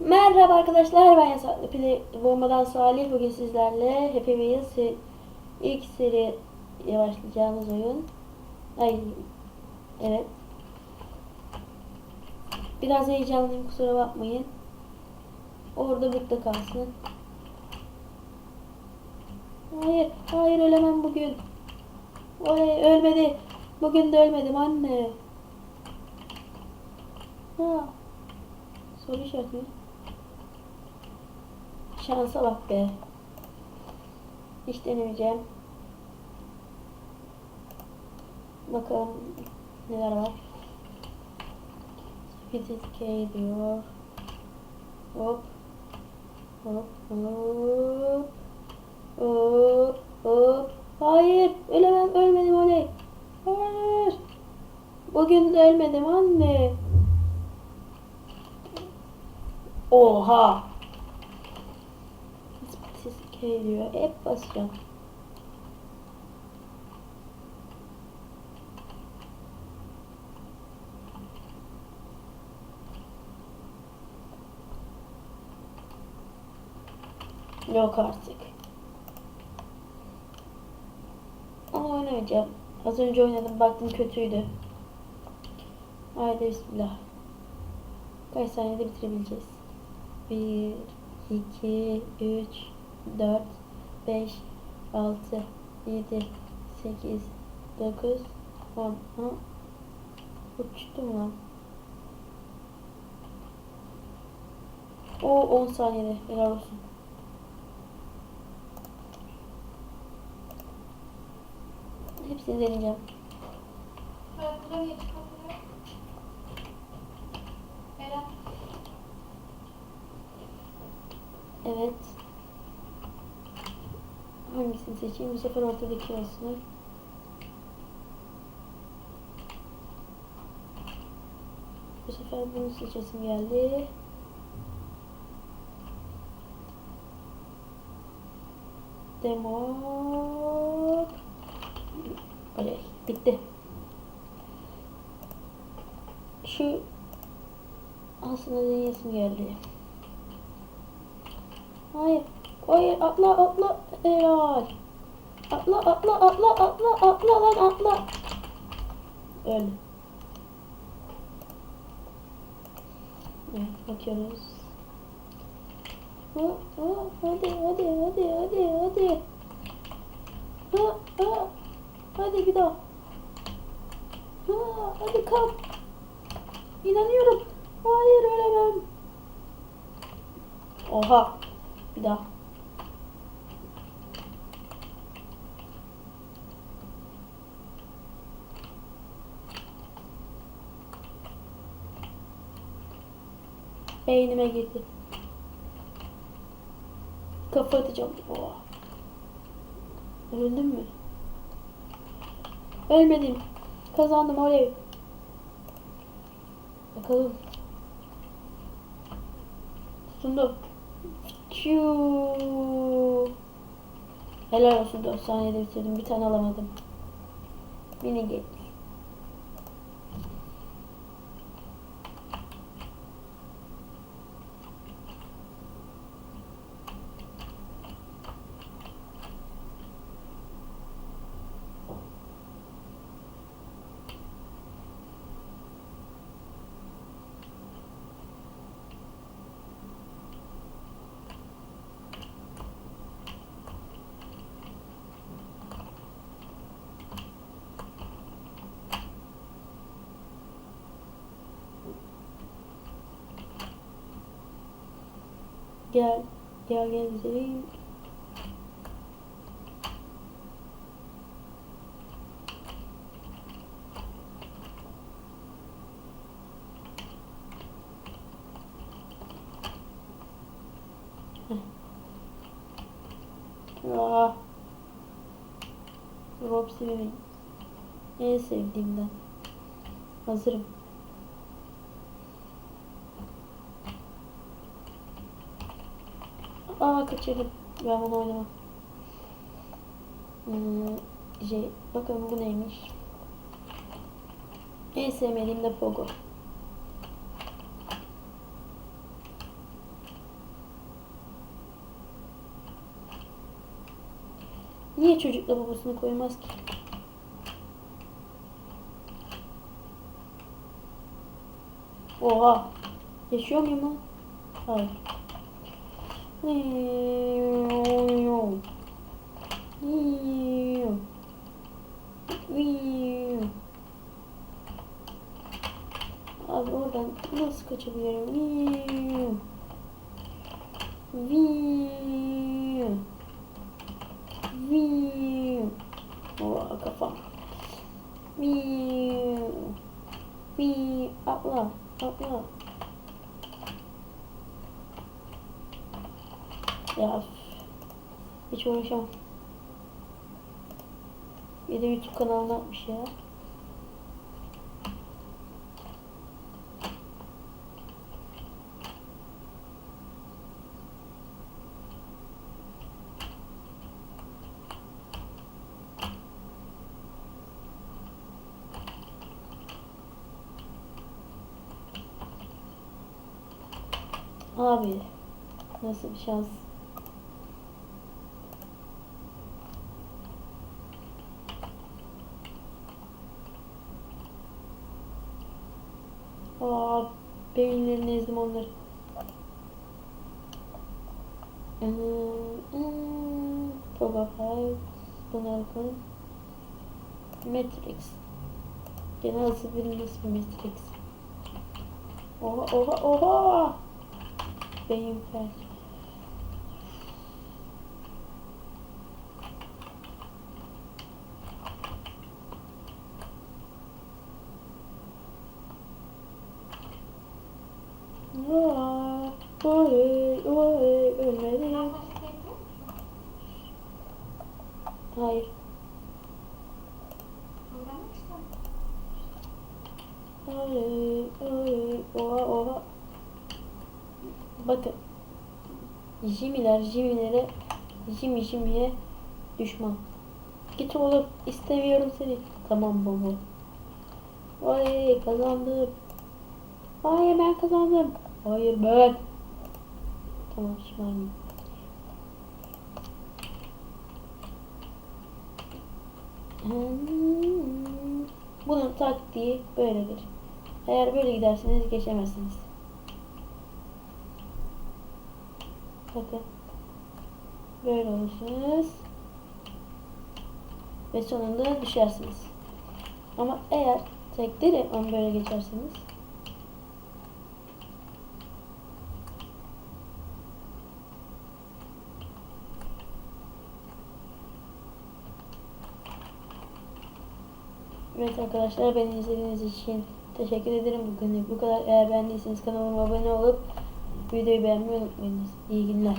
Merhaba arkadaşlar ben Yasaklı Pili Bombadan Salih. Bugün sizlerle Happy Wheels ilk seri başlayacağımız oyun. Ay evet. Biraz heyecanlıyım kusura bakmayın. Orada burada kalsın. Hayır hayır ölemem bugün. Oley ölmedi. Bugün de ölmedim anne. Ha. Soru işareti? Şansa bak be. Hiç denemeyeceğim. Bakalım neler var. Speed K diyor. Hop. Hop. Hop. Hop. Hop. Hayır. Ölemem. Ölmedim oley. Hayır. Bugün de ölmedim anne. Oha. Ses geliyor. Hep basacağım. Yok artık. Ama oynamayacağım. Az önce oynadım baktım kötüydü. Haydi bismillah. Kaç saniyede bitirebileceğiz? 1, 2, 3, 4, 5, 6, 7, 8, 9, 10. Ha? Uçtum lan. O 10 saniyede. Helal olsun. Hepsini deneyeceğim. Evet, burada niye çıkartıyor? Eren. Evet. Hangisini seçeyim? Bu sefer ortadaki olsun. Bu sefer bunu seçesim geldi. Demo. Oley. Bitti. Şu aslında deneyesim geldi. Hayır. Hayır atla atla. Helal. Atla atla atla atla atla lan atla. Öl. Evet bakıyoruz. Ha, ha, hadi hadi hadi hadi hadi. Ha, ha. Hadi bir daha. Ha, hadi kalk. İnanıyorum. Hayır ölemem. Oha. Bir daha. Beynime girdi. Kafa atacağım. Oha. Öldüm mü? Ölmedim. Kazandım oley. Bakalım. Tutundum. Çuu. Helal olsun 4 saniyede bitirdim. Bir tane alamadım. Mini gate. Gel. Gel. Heh. Aa. Robsy benim en sevdiğimden. Hazırım. Aa kaçırdım. Ben bunu oynamam. Hmm, şey, bakalım bu neymiş. En sevmediğim de Pogo. Niye çocukla babasını koymaz ki? Oha! Yaşıyor muyum lan? Hayır. Abi oradan nasıl kaçabilirim? Oha kafam. Atla. Atla. Ya hiç uğraşamam. Bir de YouTube kanalına atmış ya. Abi nasıl bir şans? Aa, beyinlerini ezdim onları. Prototype, Bunalkın, Matrix. Gene nasıl bir bir Matrix? Oha oha oha! Beyin felç. Vay, vay, ölmedim. Hayır. Oha oha. Bakın. Jimiler Jimilere Jimi Jimi'ye düşman. Git oğlum istemiyorum seni. Tamam baba. Ay kazandım. Hayır ben kazandım. Hayır ben. Şimdi. Hmm. Bunun taktiği böyledir. Eğer böyle giderseniz geçemezsiniz. Bakın. Böyle olursunuz. Ve sonunda düşersiniz. Ama eğer tekleri on böyle geçerseniz Evet arkadaşlar beni izlediğiniz için teşekkür ederim. Bugün bu kadar. Eğer beğendiyseniz kanalıma abone olup videoyu beğenmeyi unutmayınız. İyi günler.